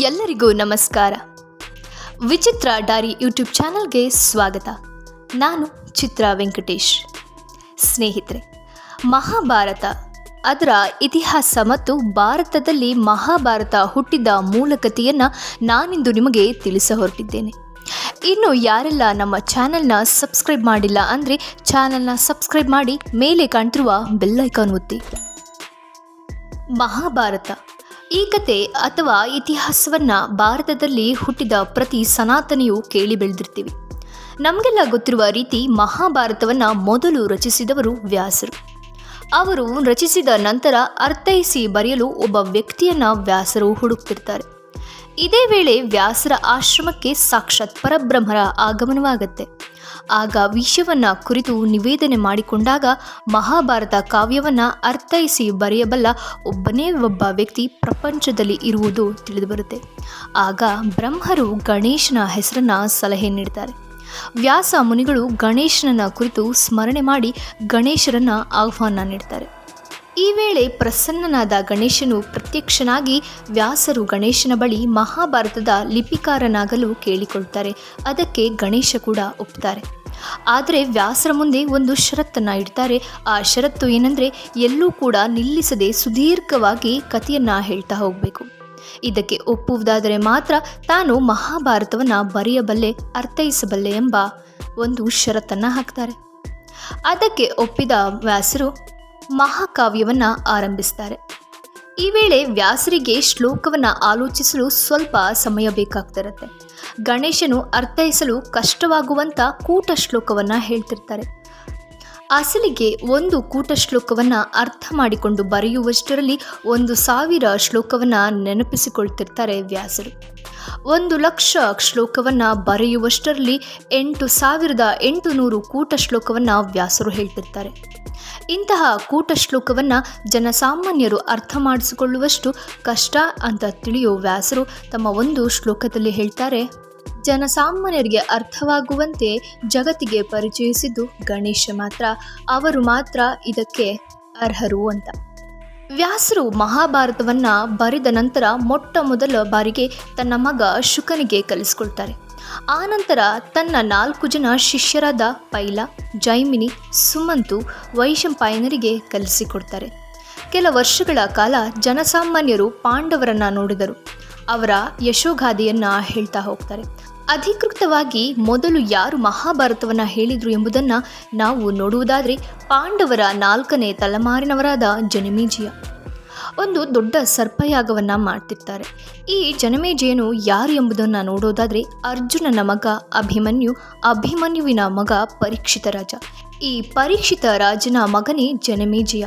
ಎಲ್ಲರಿಗೂ ನಮಸ್ಕಾರ. ವಿಚಿತ್ರ ಡಾರಿ ಯೂಟ್ಯೂಬ್ ಚಾನಲ್ಗೆ ಸ್ವಾಗತ. ನಾನು ಚಿತ್ರ ವೆಂಕಟೇಶ್. ಸ್ನೇಹಿತರೆ, ಮಹಾಭಾರತ ಅದರ ಇತಿಹಾಸ ಮತ್ತು ಭಾರತದಲ್ಲಿ ಮಹಾಭಾರತ ಹುಟ್ಟಿದ ಮೂಲಕತೆಯನ್ನು ನಾನಿಂದು ನಿಮಗೆ ತಿಳಿಸ ಹೊರಟಿದ್ದೇನೆ. ಇನ್ನು ಯಾರೆಲ್ಲ ನಮ್ಮ ಚಾನಲ್ನ ಸಬ್ಸ್ಕ್ರೈಬ್ ಮಾಡಿಲ್ಲ ಅಂದರೆ ಚಾನಲ್ನ ಸಬ್ಸ್ಕ್ರೈಬ್ ಮಾಡಿ, ಮೇಲೆ ಕಾಣ್ತಿರುವ ಬೆಲ್ಲೈಕಾನ್ ಒತ್ತಿ. ಮಹಾಭಾರತ ಈ ಕತೆ ಅಥವಾ ಇತಿಹಾಸವನ್ನ ಭಾರತದಲ್ಲಿ ಹುಟ್ಟಿದ ಪ್ರತಿ ಸನಾತನಿಯು ಕೇಳಿ ಬೆಳೆದಿರ್ತೀವಿ. ನಮಗೆಲ್ಲ ಗೊತ್ತಿರುವ ರೀತಿ ಮಹಾಭಾರತವನ್ನ ಮೊದಲು ರಚಿಸಿದವರು ವ್ಯಾಸರು. ಅವರು ರಚಿಸಿದ ನಂತರ ಅರ್ಥೈಸಿ ಬರೆಯಲು ಒಬ್ಬ ವ್ಯಕ್ತಿಯನ್ನ ವ್ಯಾಸರು ಹುಡುಕ್ತಿರ್ತಾರೆ. ಇದೇ ವೇಳೆ ವ್ಯಾಸರ ಆಶ್ರಮಕ್ಕೆ ಸಾಕ್ಷಾತ್ ಪರಬ್ರಹ್ಮರ ಆಗಮನವಾಗತ್ತೆ. ಆಗ ವಿಷಯವನ್ನ ಕುರಿತು ನಿವೇದನೆ ಮಾಡಿಕೊಂಡಾಗ ಮಹಾಭಾರತ ಕಾವ್ಯವನ್ನ ಅರ್ಥೈಸಿ ಬರೆಯಬಲ್ಲ ಒಬ್ಬನೇ ಒಬ್ಬ ವ್ಯಕ್ತಿ ಪ್ರಪಂಚದಲ್ಲಿ ಇರುವುದು ತಿಳಿದುಬರುತ್ತೆ. ಆಗ ಬ್ರಹ್ಮರು ಗಣೇಶನ ಹೆಸರನ್ನ ಸಲಹೆ ನೀಡ್ತಾರೆ ವ್ಯಾಸ ಮುನಿಗಳು ಗಣೇಶನನ್ನ ಕುರಿತು ಸ್ಮರಣೆ ಮಾಡಿ ಗಣೇಶರನ್ನ ಆಹ್ವಾನ ನೀಡ್ತಾರೆ. ಈ ವೇಳೆ ಪ್ರಸನ್ನನಾದ ಗಣೇಶನು ಪ್ರತ್ಯಕ್ಷನಾಗಿ ವ್ಯಾಸರು ಗಣೇಶನ ಬಳಿ ಮಹಾಭಾರತದ ಲಿಪಿಕಾರನಾಗಲು ಕೇಳಿಕೊಳ್ತಾರೆ. ಅದಕ್ಕೆ ಗಣೇಶ ಕೂಡ ಒಪ್ತಾರೆ. ಆದರೆ ವ್ಯಾಸರ ಮುಂದೆ ಒಂದು ಷರತ್ತನ್ನು ಇಡ್ತಾರೆ. ಆ ಷರತ್ತು ಏನಂದ್ರೆ ಎಲ್ಲೂ ಕೂಡ ನಿಲ್ಲಿಸದೆ ಸುದೀರ್ಘವಾಗಿ ಕಥೆಯನ್ನ ಹೇಳ್ತಾ ಹೋಗಬೇಕು. ಇದಕ್ಕೆ ಒಪ್ಪುವುದಾದರೆ ಮಾತ್ರ ತಾನು ಮಹಾಭಾರತವನ್ನ ಬರೆಯಬಲ್ಲೆ ಅರ್ಥೈಸಬಲ್ಲೆ ಎಂಬ ಒಂದು ಷರತ್ತನ್ನು ಹಾಕ್ತಾರೆ. ಅದಕ್ಕೆ ಒಪ್ಪಿದ ವ್ಯಾಸರು ಮಹಾಕಾವ್ಯವನ್ನ ಆರಂಭಿಸ್ತಾರೆ. ಈ ವೇಳೆ ವ್ಯಾಸರಿಗೆ ಶ್ಲೋಕವನ್ನ ಆಲೋಚಿಸಲು ಸ್ವಲ್ಪ ಸಮಯ ಬೇಕಾಗ್ತಿರುತ್ತೆ. ಗಣೇಶನು ಅರ್ಥೈಸಲು ಕಷ್ಟವಾಗುವಂತ ಕೂಟ ಶ್ಲೋಕವನ್ನ ಹೇಳ್ತಿರ್ತಾರೆ. ಅಸಲಿಗೆ ಒಂದು ಕೂಟ ಶ್ಲೋಕವನ್ನು ಅರ್ಥ ಮಾಡಿಕೊಂಡು ಬರೆಯುವಷ್ಟರಲ್ಲಿ ಒಂದು ಸಾವಿರ ಶ್ಲೋಕವನ್ನು ನೆನಪಿಸಿಕೊಳ್ತಿರ್ತಾರೆ ವ್ಯಾಸರು. ಒಂದು ಲಕ್ಷ ಶ್ಲೋಕವನ್ನು ಬರೆಯುವಷ್ಟರಲ್ಲಿ ಎಂಟು ಸಾವಿರದ ಎಂಟು ನೂರು ಕೂಟ ಶ್ಲೋಕವನ್ನು ವ್ಯಾಸರು ಹೇಳ್ತಿರ್ತಾರೆ. ಇಂತಹ ಕೂಟ ಶ್ಲೋಕವನ್ನು ಜನಸಾಮಾನ್ಯರು ಅರ್ಥ ಮಾಡಿಸಿಕೊಳ್ಳುವಷ್ಟು ಕಷ್ಟ ಅಂತ ತಿಳಿಯೋ ವ್ಯಾಸರು ತಮ್ಮ ಒಂದು ಶ್ಲೋಕದಲ್ಲಿ ಹೇಳ್ತಾರೆ ಜನಸಾಮಾನ್ಯರಿಗೆ ಅರ್ಥವಾಗುವಂತೆ ಜಗತ್ತಿಗೆ ಪರಿಚಯಿಸಿದ್ದು ಗಣೇಶ ಮಾತ್ರ. ಅವರು ಮಾತ್ರ ಇದಕ್ಕೆ ಅರ್ಹರು ಅಂತ. ವ್ಯಾಸರು ಮಹಾಭಾರತವನ್ನ ಬರೆದ ನಂತರ ಮೊಟ್ಟ ಮೊದಲ ಬಾರಿಗೆ ತನ್ನ ಮಗ ಶುಕನಿಗೆ ಕಲಿಸ್ಕೊಳ್ತಾರೆ. ಆನಂತರ ತನ್ನ ನಾಲ್ಕು ಜನ ಶಿಷ್ಯರಾದ ಪೈಲ, ಜೈಮಿನಿ, ಸುಮಂತು, ವೈಶಂಪಾಯನರಿಗೆ ಕಲಿಸಿಕೊಡ್ತಾರೆ. ಕೆಲ ವರ್ಷಗಳ ಕಾಲ ಜನಸಾಮಾನ್ಯರು ಪಾಂಡವರನ್ನ ನೋಡಿದರು. ಅವರ ಯಶೋಗಾದೆಯನ್ನ ಹೇಳ್ತಾ ಹೋಗ್ತಾರೆ. ಅಧಿಕೃತವಾಗಿ ಮೊದಲು ಯಾರು ಮಹಾಭಾರತವನ್ನ ಹೇಳಿದ್ರು ಎಂಬುದನ್ನು ನಾವು ನೋಡುವುದಾದರೆ ಪಾಂಡವರ ನಾಲ್ಕನೇ ತಲೆಮಾರಿನವರಾದ ಜನಮೇಜಿಯ. ಒಂದು ದೊಡ್ಡ ಸರ್ಪಯಾಗವನ್ನ ಮಾಡ್ತಿರ್ತಾರೆ. ಈ ಜನಮೇಜಯನು ಯಾರು ಎಂಬುದನ್ನು ನೋಡೋದಾದರೆ ಅರ್ಜುನನ ಮಗ ಅಭಿಮನ್ಯು, ಅಭಿಮನ್ಯುವಿನ ಮಗ ಪರೀಕ್ಷಿತ ರಾಜ. ಈ ಪರೀಕ್ಷಿತ ರಾಜನ ಮಗನೇ ಜನಮೇಜಯ.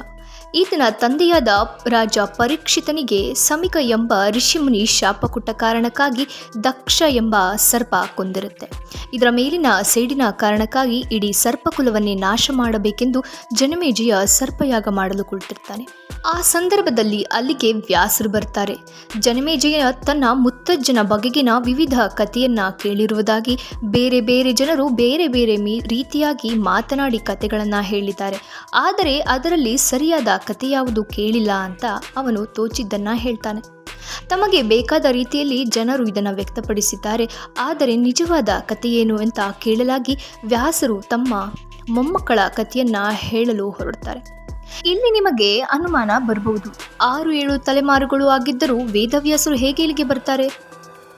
ಈತನ ತಂದೆಯಾದ ರಾಜ ಪರೀಕ್ಷಿತನಿಗೆ ಸಮಿಕ ಎಂಬ ಋಷಿಮುನಿ ಶಾಪ ಕೊಟ್ಟ ಕಾರಣಕ್ಕಾಗಿ ದಕ್ಷ ಎಂಬ ಸರ್ಪ ಕೊಂದಿರುತ್ತೆ. ಇದರ ಮೇಲಿನ ಸೇಡಿನ ಕಾರಣಕ್ಕಾಗಿ ಇಡೀ ಸರ್ಪಕುಲವನ್ನೇ ನಾಶ ಮಾಡಬೇಕೆಂದು ಜನಮೇಜಯ ಸರ್ಪಯಾಗ ಮಾಡಲು ಕುಳಿತಿರ್ತಾನೆ. ಆ ಸಂದರ್ಭದಲ್ಲಿ ಅಲ್ಲಿಗೆ ವ್ಯಾಸರು ಬರ್ತಾರೆ. ಜನಮೇಜಯ ತನ್ನ ಮುತ್ತಜ್ಜನ ಬಗೆಗಿನ ವಿವಿಧ ಕಥೆಯನ್ನ ಕೇಳಿರುವುದಾಗಿ ಬೇರೆ ಬೇರೆ ಜನರು ಬೇರೆ ಬೇರೆ ರೀತಿಯಾಗಿ ಮಾತನಾಡಿ ಕಥೆಗಳನ್ನು ಹೇಳಿದ್ದಾರೆ. ಆದರೆ ಅದರಲ್ಲಿ ಸರಿಯಾದ ಕಥೆ ಯಾವುದು ಕೇಳಿಲ್ಲ ಅಂತ ಅವನು ತೋಚಿದ್ದನ್ನು ಹೇಳ್ತಾನೆ. ತಮಗೆ ಬೇಕಾದ ರೀತಿಯಲ್ಲಿ ಜನರು ಇದನ್ನು ವ್ಯಕ್ತಪಡಿಸಿದ್ದಾರೆ. ಆದರೆ ನಿಜವಾದ ಕಥೆಯೇನು ಅಂತ ಕೇಳಲಾಗಿ ವ್ಯಾಸರು ತಮ್ಮ ಮೊಮ್ಮಕ್ಕಳ ಕಥೆಯನ್ನ ಹೇಳಲು ಹೊರಡ್ತಾರೆ. ಇಲ್ಲಿ ನಿಮಗೆ ಅನುಮಾನ ಬರಬಹುದು. ಆರು ಏಳು ತಲೆಮಾರುಗಳು ಆಗಿದ್ದರೂ ವೇದವ್ಯಾಸರು ಹೇಗೆ ಇಲ್ಲಿಗೆ ಬರ್ತಾರೆ?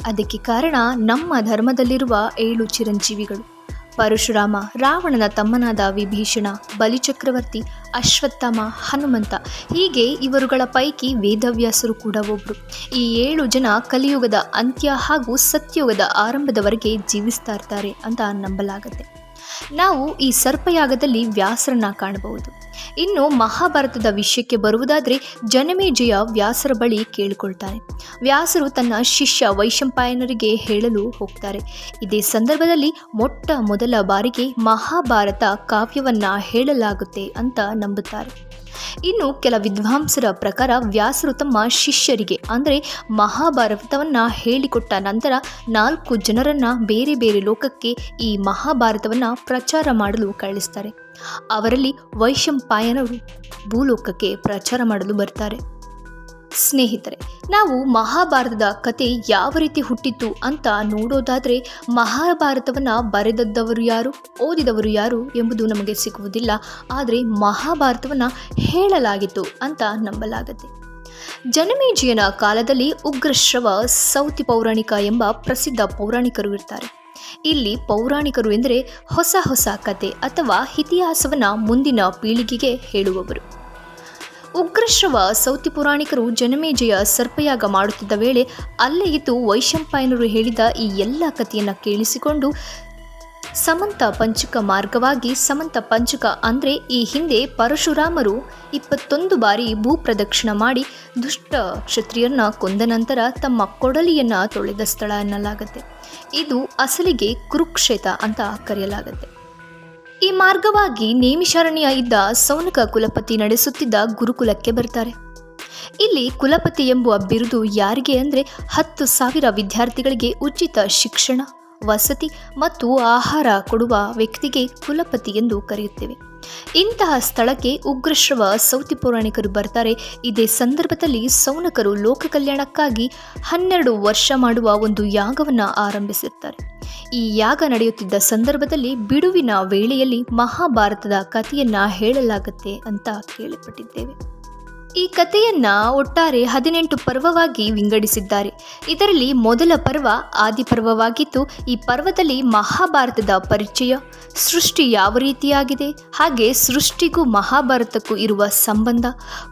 ಅದಕ್ಕೆ ಕಾರಣ ನಮ್ಮ ಧರ್ಮದಲ್ಲಿರುವ ಏಳು ಚಿರಂಜೀವಿಗಳು. ಪರಶುರಾಮ, ರಾವಣನ ತಮ್ಮನಾದ ವಿಭೀಷಣ, ಬಲಿಚಕ್ರವರ್ತಿ, ಅಶ್ವತ್ಥಾಮ, ಹನುಮಂತ ಹೀಗೆ ಇವರುಗಳ ಪೈಕಿ ವೇದವ್ಯಾಸರು ಕೂಡ ಒಬ್ಬರು ಈ ಏಳು ಜನ ಕಲಿಯುಗದ ಅಂತ್ಯ ಹಾಗೂ ಸತ್ಯಯುಗದ ಆರಂಭದವರೆಗೆ ಜೀವಿಸ್ತಾ ಇರ್ತಾರೆ ಅಂತ ನಂಬಲಾಗತ್ತೆ. ನಾವು ಈ ಸರ್ಪಯಾಗದಲ್ಲಿ ವ್ಯಾಸರನ್ನ ಕಾಣಬಹುದು. ಇನ್ನು ಮಹಾಭಾರತದ ವಿಷಯಕ್ಕೆ ಬರುವುದಾದರೆ ಜನಮೇಜಯ ವ್ಯಾಸರ ಬಳಿ ಕೇಳಿಕೊಳ್ತಾನೆ ವ್ಯಾಸರು ತನ್ನ ಶಿಷ್ಯ ವೈಶಂಪಾಯನರಿಗೆ ಹೇಳಲು ಹೋಗ್ತಾರೆ. ಇದೇ ಸಂದರ್ಭದಲ್ಲಿ ಮೊಟ್ಟ ಮೊದಲ ಬಾರಿಗೆ ಮಹಾಭಾರತ ಕಾವ್ಯವನ್ನ ಹೇಳಲಾಗುತ್ತೆ ಅಂತ ನಂಬುತ್ತಾರೆ. ಇನ್ನು ಕೆಲ ವಿದ್ವಾಂಸರ ಪ್ರಕಾರ ವ್ಯಾಸರು ತಮ್ಮ ಶಿಷ್ಯರಿಗೆ, ಅಂದರೆ ಮಹಾಭಾರತವನ್ನು ಹೇಳಿಕೊಟ್ಟ ನಂತರ ನಾಲ್ಕು ಜನರನ್ನ ಬೇರೆ ಬೇರೆ ಲೋಕಕ್ಕೆ ಈ ಮಹಾಭಾರತವನ್ನು ಪ್ರಚಾರ ಮಾಡಲು ಕಳಿಸ್ತಾರೆ. ಅವರಲ್ಲಿ ವೈಶಂಪಾಯನರು ಭೂಲೋಕಕ್ಕೆ ಪ್ರಚಾರ ಮಾಡಲು ಬರ್ತಾರೆ. ಸ್ನೇಹಿತರೆ, ನಾವು ಮಹಾಭಾರತದ ಕತೆ ಯಾವ ರೀತಿ ಹುಟ್ಟಿತ್ತು ಅಂತ ನೋಡೋದಾದರೆ, ಮಹಾಭಾರತವನ್ನು ಬರೆದದ್ದವರು ಯಾರು, ಓದಿದವರು ಯಾರು ಎಂಬುದು ನಮಗೆ ಸಿಗುವುದಿಲ್ಲ. ಆದರೆ ಮಹಾಭಾರತವನ್ನು ಹೇಳಲಾಗಿತ್ತು ಅಂತ ನಂಬಲಾಗುತ್ತೆ. ಜನಮೇಜಿಯನ ಕಾಲದಲ್ಲಿ ಉಗ್ರಶ್ರವ ಸೌತಿ ಪೌರಾಣಿಕ ಎಂಬ ಪ್ರಸಿದ್ಧ ಪೌರಾಣಿಕರು ಇರ್ತಾರೆ. ಇಲ್ಲಿ ಪೌರಾಣಿಕರು ಎಂದರೆ ಹೊಸ ಹೊಸ ಕತೆ ಅಥವಾ ಇತಿಹಾಸವನ್ನು ಮುಂದಿನ ಪೀಳಿಗೆಗೆ ಹೇಳುವವರು. ಉಗ್ರಶ್ರವ ಸೌತಿ ಪುರಾಣಿಕರು ಜನಮೇಜಯ ಸರ್ಪಯಾಗ ಮಾಡುತ್ತಿದ್ದ ವೇಳೆ ಅಲ್ಲೇ ಇದ್ದು ವೈಶಂಪಾಯನರು ಹೇಳಿದ ಈ ಎಲ್ಲ ಕಥೆಯನ್ನು ಕೇಳಿಸಿಕೊಂಡು ಸಮಂತ ಪಂಚಕ ಮಾರ್ಗವಾಗಿ ಸಮಂತ ಪಂಚಕ ಅಂದರೆ ಈ ಹಿಂದೆ ಪರಶುರಾಮರು ಇಪ್ಪತ್ತೊಂದು ಬಾರಿ ಭೂಪ್ರದಕ್ಷಿಣ ಮಾಡಿ ದುಷ್ಟ ಕ್ಷತ್ರಿಯರನ್ನ ಕೊಂದ ನಂತರ ತಮ್ಮ ಕೊಡಲಿಯನ್ನು ತೊಳೆದ ಸ್ಥಳ ಎನ್ನಲಾಗುತ್ತೆ. ಇದು ಅಸಲಿಗೆ ಕುರುಕ್ಷೇತ ಅಂತ ಕರೆಯಲಾಗುತ್ತೆ. ಈ ಮಾರ್ಗವಾಗಿ ನೇಮಿಶಾರಣ್ಯ ಇದ್ದ ಸೌನಕ ಕುಲಪತಿ ನಡೆಸುತ್ತಿದ್ದ ಗುರುಕುಲಕ್ಕೆ ಬರ್ತಾರೆ. ಇಲ್ಲಿ ಕುಲಪತಿ ಎಂಬುವ ಬಿರುದು ಯಾರಿಗೆ ಅಂದರೆ ಹತ್ತು ಸಾವಿರ ವಿದ್ಯಾರ್ಥಿಗಳಿಗೆ ಉಚಿತ ಶಿಕ್ಷಣ, ವಸತಿ ಮತ್ತು ಆಹಾರ ಕೊಡುವ ವ್ಯಕ್ತಿಗೆ ಕುಲಪತಿ ಎಂದು ಕರೆಯುತ್ತೇವೆ. ಇಂತಹ ಸ್ಥಳಕ್ಕೆ ಉಗ್ರಶ್ರವ ಸೌತಿ ಪೌರಾಣಿಕರು ಬರ್ತಾರೆ. ಇದೇ ಸಂದರ್ಭದಲ್ಲಿ ಸೌನಕರು ಲೋಕ ಕಲ್ಯಾಣಕ್ಕಾಗಿ ಹನ್ನೆರಡು ವರ್ಷ ಮಾಡುವ ಒಂದು ಯಾಗವನ್ನು ಆರಂಭಿಸಿರ್ತಾರೆ ಈ ಯಾಗ ನಡೆಯುತ್ತಿದ್ದ ಸಂದರ್ಭದಲ್ಲಿ ಬಿಡುವಿನ ವೇಳೆಯಲ್ಲಿ ಮಹಾಭಾರತದ ಕಥೆಯನ್ನ ಹೇಳಲಾಗುತ್ತೆ ಅಂತ ಕೇಳಿಪಟ್ಟಿದ್ದೇವೆ. ಈ ಕಥೆಯನ್ನ ಒಟ್ಟಾರೆ ಹದಿನೆಂಟು ಪರ್ವವಾಗಿ ವಿಂಗಡಿಸಿದ್ದಾರೆ. ಇದರಲ್ಲಿ ಮೊದಲ ಪರ್ವ ಆದಿಪರ್ವವಾಗಿದ್ದು ಈ ಪರ್ವದಲ್ಲಿ ಮಹಾಭಾರತದ ಪರಿಚಯ, ಸೃಷ್ಟಿ ಯಾವ ರೀತಿಯಾಗಿದೆ, ಹಾಗೆ ಸೃಷ್ಟಿಗೂ ಮಹಾಭಾರತಕ್ಕೂ ಇರುವ ಸಂಬಂಧ,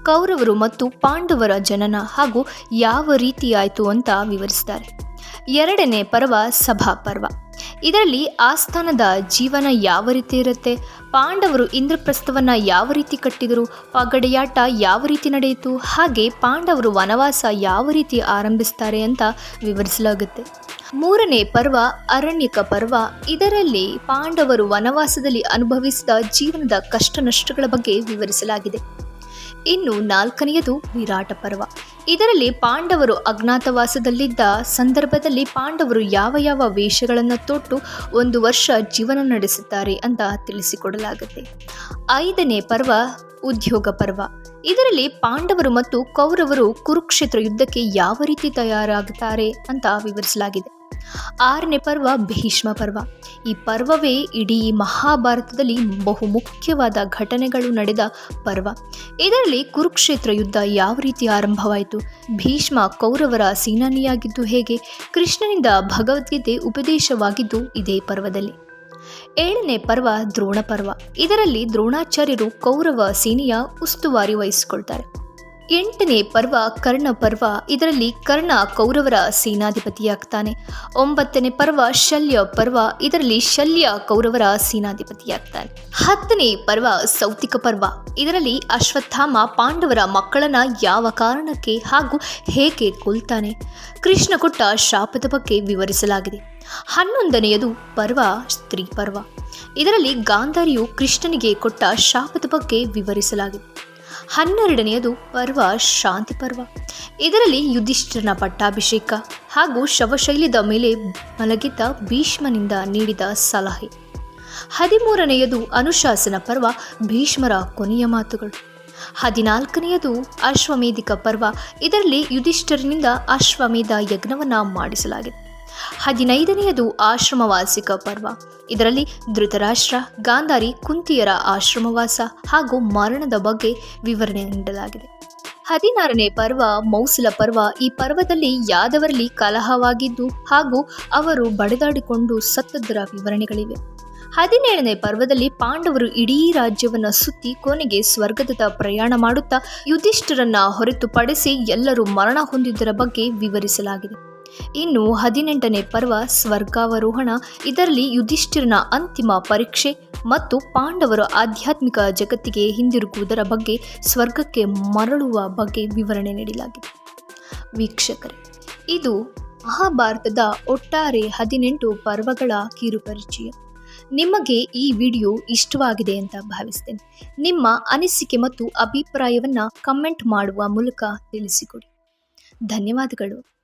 ಕೌರವರು ಮತ್ತು ಪಾಂಡವರ ಜನನ ಹಾಗೂ ಯಾವ ರೀತಿಯಾಯಿತು ಅಂತ ವಿವರಿಸಿದ್ದಾರೆ ಎರಡನೇ ಪರ್ವ ಸಭಾ ಪರ್ವ. ಇದರಲ್ಲಿ ಆಸ್ಥಾನದ ಜೀವನ ಯಾವ ರೀತಿ ಇರುತ್ತೆ? ಪಾಂಡವರು ಇಂದ್ರಪ್ರಸ್ಥವನ್ನು ಯಾವ ರೀತಿ ಕಟ್ಟಿದರು? ಪಗಡೆಯಾಟ ಯಾವ ರೀತಿ ನಡೆಯಿತು? ಹಾಗೆ ಪಾಂಡವರು ವನವಾಸ ಯಾವ ರೀತಿ ಆರಂಭಿಸ್ತಾರೆ ಅಂತ ವಿವರಿಸಲಾಗುತ್ತೆ. ಮೂರನೇ ಪರ್ವ ಅರಣ್ಯಕ ಪರ್ವ. ಇದರಲ್ಲಿ ಪಾಂಡವರು ವನವಾಸದಲ್ಲಿ ಅನುಭವಿಸಿದ ಜೀವನದ ಕಷ್ಟ ನಷ್ಟಗಳ ಬಗ್ಗೆ ವಿವರಿಸಲಾಗಿದೆ. ಇನ್ನು ನಾಲ್ಕನೆಯದು ವಿರಾಟ ಪರ್ವ. ಇದರಲ್ಲಿ ಪಾಂಡವರು ಅಜ್ಞಾತವಾಸದಲ್ಲಿದ್ದ ಸಂದರ್ಭದಲ್ಲಿ ಪಾಂಡವರು ಯಾವ ಯಾವ ವೇಷಗಳನ್ನು ತೊಟ್ಟು ಒಂದು ವರ್ಷ ಜೀವನ ನಡೆಸುತ್ತಾರೆ ಅಂತ ತಿಳಿಸಿಕೊಡಲಾಗುತ್ತೆ. ಐದನೇ ಪರ್ವ ಉದ್ಯೋಗ ಪರ್ವ. ಇದರಲ್ಲಿ ಪಾಂಡವರು ಮತ್ತು ಕೌರವರು ಕುರುಕ್ಷೇತ್ರ ಯುದ್ಧಕ್ಕೆ ಯಾವ ರೀತಿ ತಯಾರಾಗುತ್ತಾರೆ ಅಂತ ವಿವರಿಸಲಾಗಿದೆ. ಆರನೇ ಪರ್ವ ಭೀಷ್ಮ ಪರ್ವ. ಈ ಪರ್ವವೇ ಇಡೀ ಮಹಾಭಾರತದಲ್ಲಿ ಬಹು ಮುಖ್ಯವಾದ ಘಟನೆಗಳು ನಡೆದ ಪರ್ವ. ಇದರಲ್ಲಿ ಕುರುಕ್ಷೇತ್ರ ಯುದ್ಧ ಯಾವ ರೀತಿ ಆರಂಭವಾಯಿತು? ಭೀಷ್ಮ ಕೌರವರ ಸೇನಾನಿಯಾಗಿದ್ದು ಹೇಗೆ? ಕೃಷ್ಣನಿಂದ ಭಗವದ್ಗೀತೆ ಉಪದೇಶವಾಗಿದ್ದು ಇದೇ ಪರ್ವದಲ್ಲಿ. ಏಳನೇ ಪರ್ವ ದ್ರೋಣ ಪರ್ವ. ಇದರಲ್ಲಿ ದ್ರೋಣಾಚಾರ್ಯರು ಕೌರವ ಸೇನೆಯ ಉಸ್ತುವಾರಿ ವಹಿಸಿಕೊಳ್ತಾರೆ. ಎಂಟನೇ ಪರ್ವ ಕರ್ಣ ಪರ್ವ. ಇದರಲ್ಲಿ ಕರ್ಣ ಕೌರವರ ಸೇನಾಧಿಪತಿಯಾಗ್ತಾನೆ. ಒಂಬತ್ತನೇ ಪರ್ವ ಶಲ್ಯ ಪರ್ವ. ಇದರಲ್ಲಿ ಶಲ್ಯ ಕೌರವರ ಸೇನಾಧಿಪತಿಯಾಗ್ತಾನೆ. ಹತ್ತನೇ ಪರ್ವ ಸೌತಿಕ ಪರ್ವ. ಇದರಲ್ಲಿ ಅಶ್ವತ್ಥಾಮ ಪಾಂಡವರ ಮಕ್ಕಳನ್ನ ಯಾವ ಕಾರಣಕ್ಕೆ ಹಾಗೂ ಹೇಗೆ ಕೊಲ್ತಾನೆ? ಕೃಷ್ಣ ಕೊಟ್ಟ ಶಾಪದ ಬಗ್ಗೆ ವಿವರಿಸಲಾಗಿದೆ. ಹನ್ನೊಂದನೆಯದು ಪರ್ವ ಸ್ತ್ರೀ ಪರ್ವ ಇದರಲ್ಲಿ ಗಾಂಧಾರಿಯು ಕೃಷ್ಣನಿಗೆ ಕೊಟ್ಟ ಶಾಪದ ಬಗ್ಗೆ ವಿವರಿಸಲಾಗಿದೆ. ಹನ್ನೆರಡನೆಯದು ಪರ್ವ, ಶಾಂತಿ ಪರ್ವ. ಇದರಲ್ಲಿ ಯುಧಿಷ್ಠಿರನ ಪಟ್ಟಾಭಿಷೇಕ ಹಾಗೂ ಶವಶೈಲಿದ ಮೇಲೆ ಮಲಗಿದ್ದ ಭೀಷ್ಮನಿಂದ ನೀಡಿದ ಸಲಹೆ. ಹದಿಮೂರನೆಯದು ಅನುಶಾಸನ ಪರ್ವ, ಭೀಷ್ಮರ ಕೊನೆಯ ಮಾತುಗಳು. ಹದಿನಾಲ್ಕನೆಯದು ಅಶ್ವಮೇಧಿಕ ಪರ್ವ, ಇದರಲ್ಲಿ ಯುಧಿಷ್ಠರಿನಿಂದ ಅಶ್ವಮೇಧ ಯಜ್ಞವನ್ನು ಮಾಡಿಸಲಾಗಿದೆ. ಹದಿನೈದನೆಯದು ಆಶ್ರಮವಾಸಿಕ ಪರ್ವ. ಇದರಲ್ಲಿ ಧೃತರಾಷ್ಟ್ರ, ಗಾಂಧಾರಿ, ಕುಂತಿಯರ ಆಶ್ರಮವಾಸ ಹಾಗೂ ಮರಣದ ಬಗ್ಗೆ ವಿವರಣೆ ನೀಡಲಾಗಿದೆ. ಹದಿನಾರನೇ ಪರ್ವ, ಮೌಸಲ ಪರ್ವ, ಈ ಪರ್ವದಲ್ಲಿ ಯಾದವರಲ್ಲಿ ಕಲಹವಾಗಿದ್ದು ಹಾಗೂ ಅವರು ಬಡಿದಾಡಿಕೊಂಡು ಸತ್ತದರ ವಿವರಣೆಗಳಿವೆ. ಹದಿನೇಳನೇ ಪರ್ವದಲ್ಲಿ ಪಾಂಡವರು ಇಡೀ ರಾಜ್ಯವನ್ನು ಸುತ್ತಿ ಕೊನೆಗೆ ಸ್ವರ್ಗದತ್ತ ಪ್ರಯಾಣ ಮಾಡುತ್ತಾ ಯುಧಿಷ್ಠರನ್ನ ಹೊರತುಪಡಿಸಿ ಎಲ್ಲರೂ ಮರಣ ಹೊಂದಿದ್ದರ ಬಗ್ಗೆ ವಿವರಿಸಲಾಗಿದೆ. ಇನ್ನು ಹದಿನೆಂಟನೇ ಪರ್ವ ಸ್ವರ್ಗಾವರೋಹಣ. ಇದರಲ್ಲಿ ಯುಧಿಷ್ಠಿರನ ಅಂತಿಮ ಪರೀಕ್ಷೆ ಮತ್ತು ಪಾಂಡವರು ಆಧ್ಯಾತ್ಮಿಕ ಜಗತ್ತಿಗೆ ಹಿಂದಿರುಗುವುದರ ಬಗ್ಗೆ ಸ್ವರ್ಗಕ್ಕೆ ಮರಳುವ ಬಗ್ಗೆ ವಿವರಣೆ ನೀಡಲಾಗಿದೆ. ವೀಕ್ಷಕರೇ, ಇದು ಮಹಾಭಾರತದ ಒಟ್ಟಾರೆ ಹದಿನೆಂಟು ಪರ್ವಗಳ ಕಿರುಪರಿಚಯ. ನಿಮಗೆ ಈ ವಿಡಿಯೋ ಇಷ್ಟವಾಗಿದೆ ಅಂತ ಭಾವಿಸ್ತೇನೆ. ನಿಮ್ಮ ಅನಿಸಿಕೆ ಮತ್ತು ಅಭಿಪ್ರಾಯವನ್ನು ಕಮೆಂಟ್ ಮಾಡುವ ಮೂಲಕ ತಿಳಿಸಿಕೊಡಿ. ಧನ್ಯವಾದಗಳು.